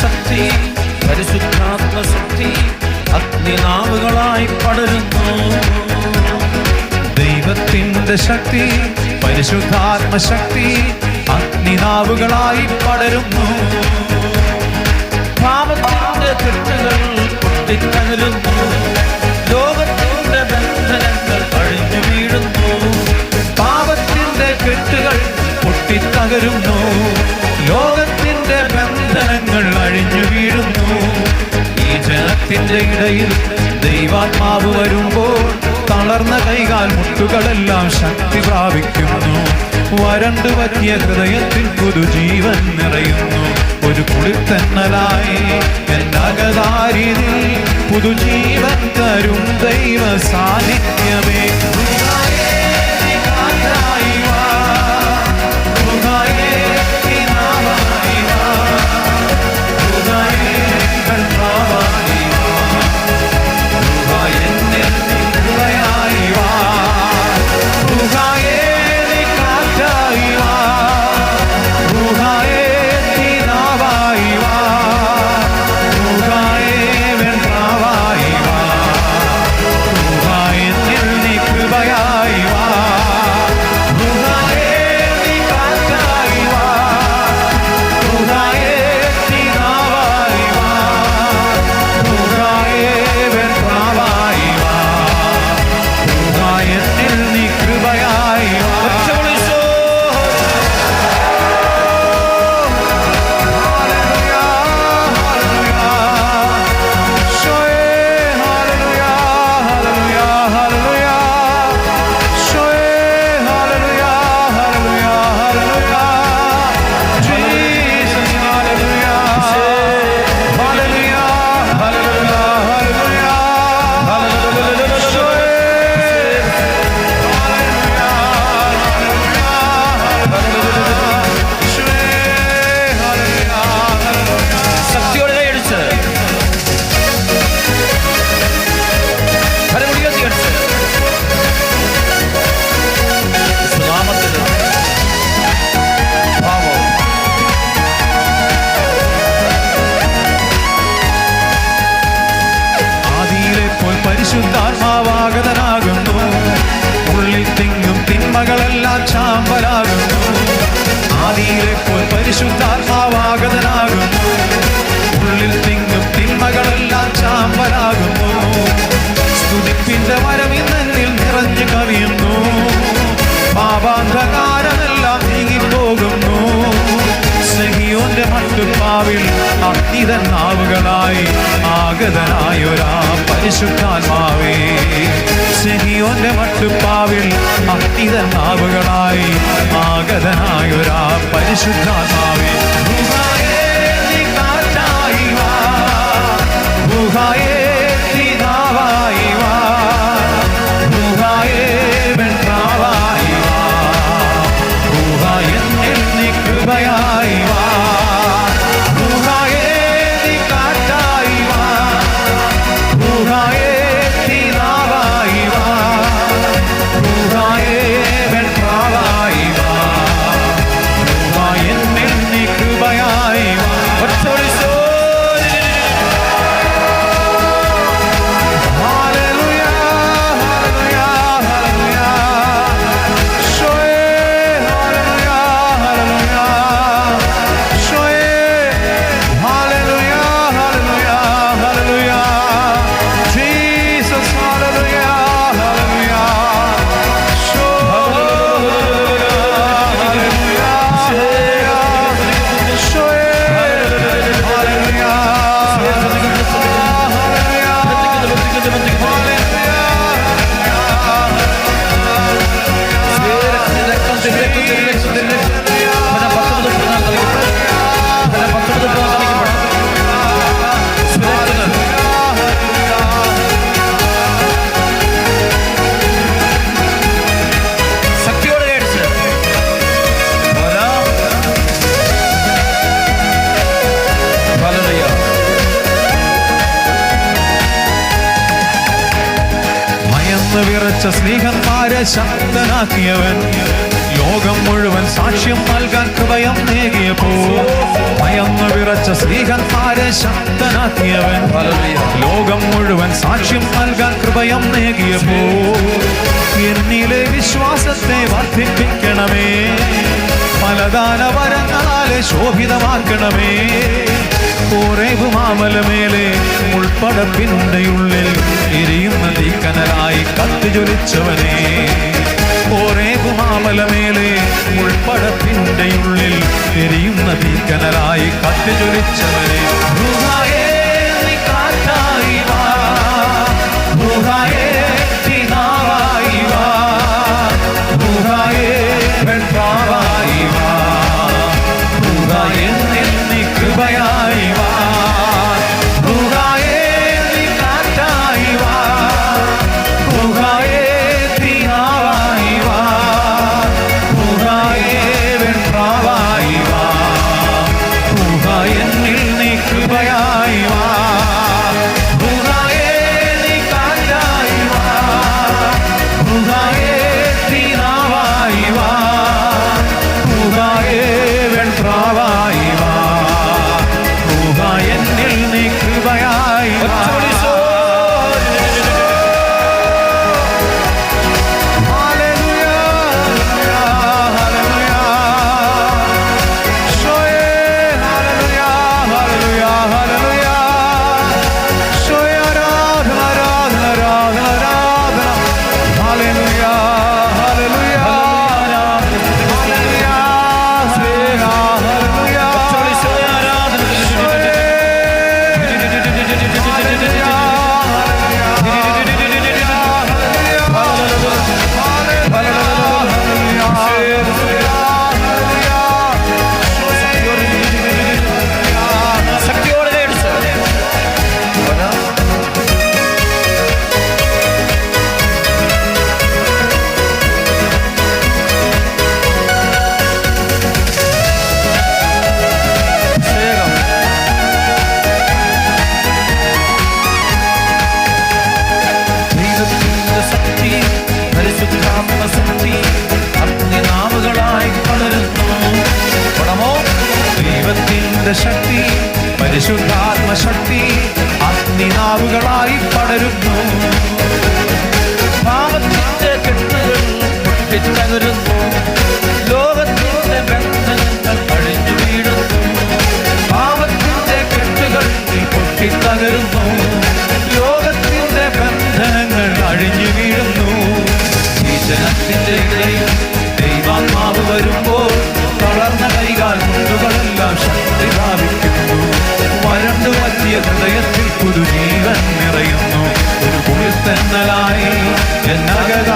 ശക്തി പരിശുദ്ധാത്മശക്തി അഗ്നിനാവുകളായി പടരുന്നു. ദൈവത്തിന്റെ ശക്തി പരിശുദ്ധാത്മശക്തി അഗ്നിനാവുകളായി പടരുന്നു. പാപത്തിന്റെ കെട്ടുകൾ പൊട്ടിത്തകരുന്നു ലോകത്തിന്റെ ബന്ധനങ്ങൾ അഴിഞ്ഞു വീഴുന്നു പാപത്തിന്റെ കെട്ടുകൾ പൊട്ടിത്തകരുന്നു. ഈ ഇടയിൽ ദൈവാത്മാവ് വരുമ്പോൾ തളർന്ന കൈകാൽ മുട്ടുകളെല്ലാം ശക്തി പ്രാപിക്കുന്നു. വരണ്ടു പറ്റിയ ഹൃദയത്തിൽ പുതുജീവൻ നിറയുന്നു. ഒരു കുളിത്തന്നലായി എന്നകതാരിതിൽ പുതുജീവൻ തരും ദൈവ സാന്നിധ്യമേ ആദിയിലെ ആഗതനായ ഉള്ളിൽ തിങ്ങും തിന്മകളെല്ലാം ചാമ്പലാകുന്നു നിറഞ്ഞു കവിയുന്നു. മട്ടുപ്പാവിൽ അഗ്നിതൻ നാവുകളായി പരിശുദ്ധാത്മാവേ. സ്നേഹിയോന്റെ മട്ടുപ്പാവിൽ അഗ്നിതൻ നാവുകളായി ആഗതനായൊരാ പരിശുദ്ധാത്മാവേ. വിറച്ച സ്നേഹന്മാരെ ശക്തനാക്കിയവൻ. ലോകം മുഴുവൻ സാക്ഷ്യം നൽകാൻ ഹൃദയം നേകിയപ്പോ ഭയന്ന് വിറച്ച സ്നേഹന്മാരെ ശക്തനാക്കിയവൻ. ലോകം മുഴുവൻ സാക്ഷ്യം നൽകാൻ ഹൃദയം നേകിയപ്പോ എന്നിലെ വിശ്വാസത്തെ വർദ്ധിപ്പിക്കണമേ. പലതാന വരങ്ങളാലെ ശോഭിതമാക്കണമേ. പൂറേവ് മാമലമേലെ ഉൾപ്പടപ്പിന്റെ ഉള്ളിൽ എരിയുന്ന തീക്കനലായി കത്തിജ്വലിച്ചവനെ ഓരേവ് മാമലമേലെ ഉൾപ്പടപ്പിന്റെ ഉള്ളിൽ എരിയുന്ന തീക്കനലായി കത്തിജ്വലിച്ചവനെ Gracias. And I got.